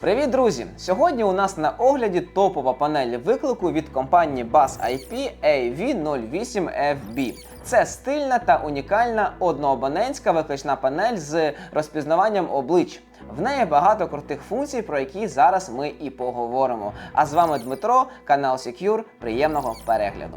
Привіт, друзі! Сьогодні у нас на огляді топова панель виклику від компанії Buzz IP AV08FB. Це стильна та унікальна одноабонентська виклична панель з розпізнаванням облич. В неї багато крутих функцій, про які зараз ми і поговоримо. А з вами Дмитро, канал Secure. Приємного перегляду.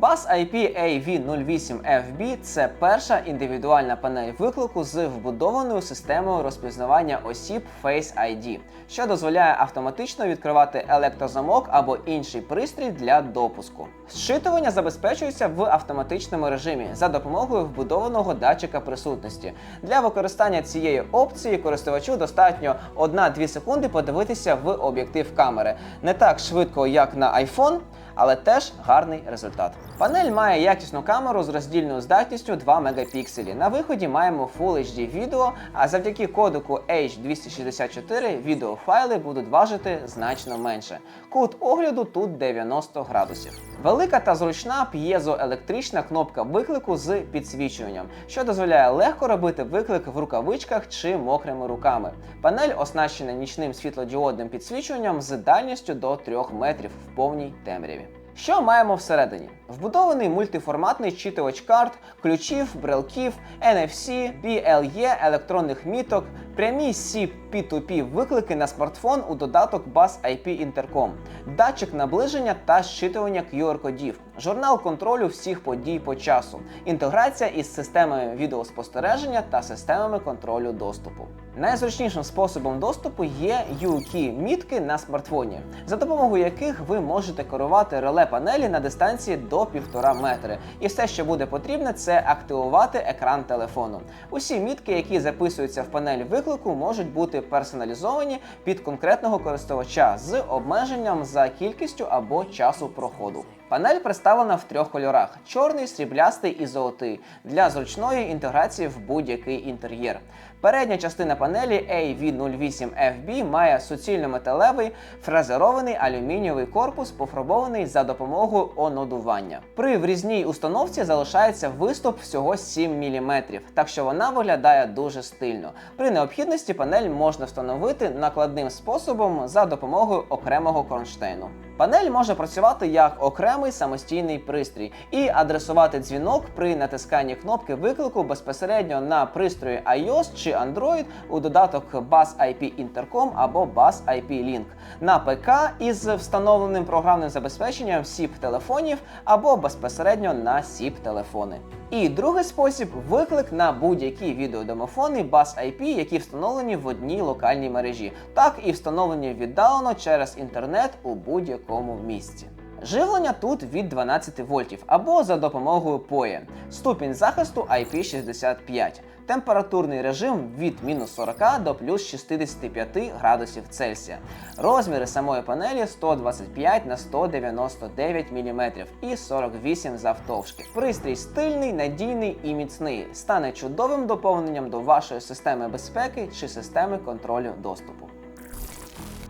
Bus IP AV08FB це перша індивідуальна панель виклику з вбудованою системою розпізнавання осіб Face ID, що дозволяє автоматично відкривати електрозамок або інший пристрій для допуску. Зчитування забезпечується в автоматичному режимі за допомогою вбудованого датчика присутності. Для використання цієї опції користувачу достатньо 1-2 секунди подивитися в об'єктив камери. Не так швидко, як на iPhone, але теж гарний результат. Панель має якісну камеру з роздільною здатністю 2 мегапікселі. На виході маємо Full HD відео, а завдяки кодеку H264 відеофайли будуть важити значно менше. Кут огляду тут 90 градусів. Велика та зручна п'єзоелектрична кнопка виклику з підсвічуванням, що дозволяє легко робити виклик в рукавичках чи мокрими руками. Панель оснащена нічним світлодіодним підсвічуванням з дальністю до 3 метрів в повній темряві. Що маємо всередині? Вбудований мультиформатний щитувач карт, ключів, брелків, NFC, PLE, електронних міток, прямі SIP P2P виклики на смартфон у додаток Buzz IP Intercom, датчик наближення та щитування QR-кодів, журнал контролю всіх подій по часу, інтеграція із системами відеоспостереження та системами контролю доступу. Найзручнішим способом доступу є U-Key мітки на смартфоні, за допомогою яких ви можете керувати реле панелі на дистанції до 1,5 метри. І все, що буде потрібно, це активувати екран телефону. Усі мітки, які записуються в панель виклику, можуть бути персоналізовані під конкретного користувача з обмеженням за кількістю або часу проходу. Панель представлена в трьох кольорах: чорний, сріблястий і золотий для зручної інтеграції в будь-який інтер'єр. Передня частина панелі AV08FB має суцільно-металевий фрезерований алюмінієвий корпус, пофарбований за допомогою онодування. При врізній установці залишається виступ всього 7 мм, так що вона виглядає дуже стильно. При необхідності панель можна встановити накладним способом за допомогою окремого кронштейну. Панель може працювати як окремий самостійний пристрій і адресувати дзвінок при натисканні кнопки виклику безпосередньо на пристрої iOS чи Android у додаток Buzz IP Intercom або Buzz IP Link, на ПК із встановленим програмним забезпеченням SIP телефонів або безпосередньо на SIP телефони. І другий спосіб виклик на будь-які відеодомофони Buzz IP, які встановлені в одній локальній мережі, так і встановлені віддалено через інтернет у будь-якому місці. Живлення тут від 12 вольтів або за допомогою PoE. Ступінь захисту IP65. Температурний режим від мінус 40 до плюс 65 градусів Цельсія. Розміри самої панелі 125 на 199 мм і 48 завтовшки. Пристрій стильний, надійний і міцний. Стане чудовим доповненням до вашої системи безпеки чи системи контролю доступу.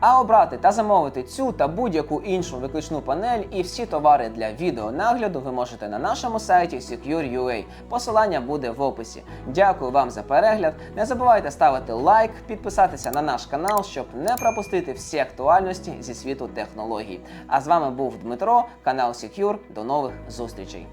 А обрати та замовити цю та будь-яку іншу викличну панель і всі товари для відеонагляду ви можете на нашому сайті Secure.ua. Посилання буде в описі. Дякую вам за перегляд. Не забувайте ставити лайк, підписатися на наш канал, щоб не пропустити всі актуальності зі світу технологій. А з вами був Дмитро, канал Secure. До нових зустрічей.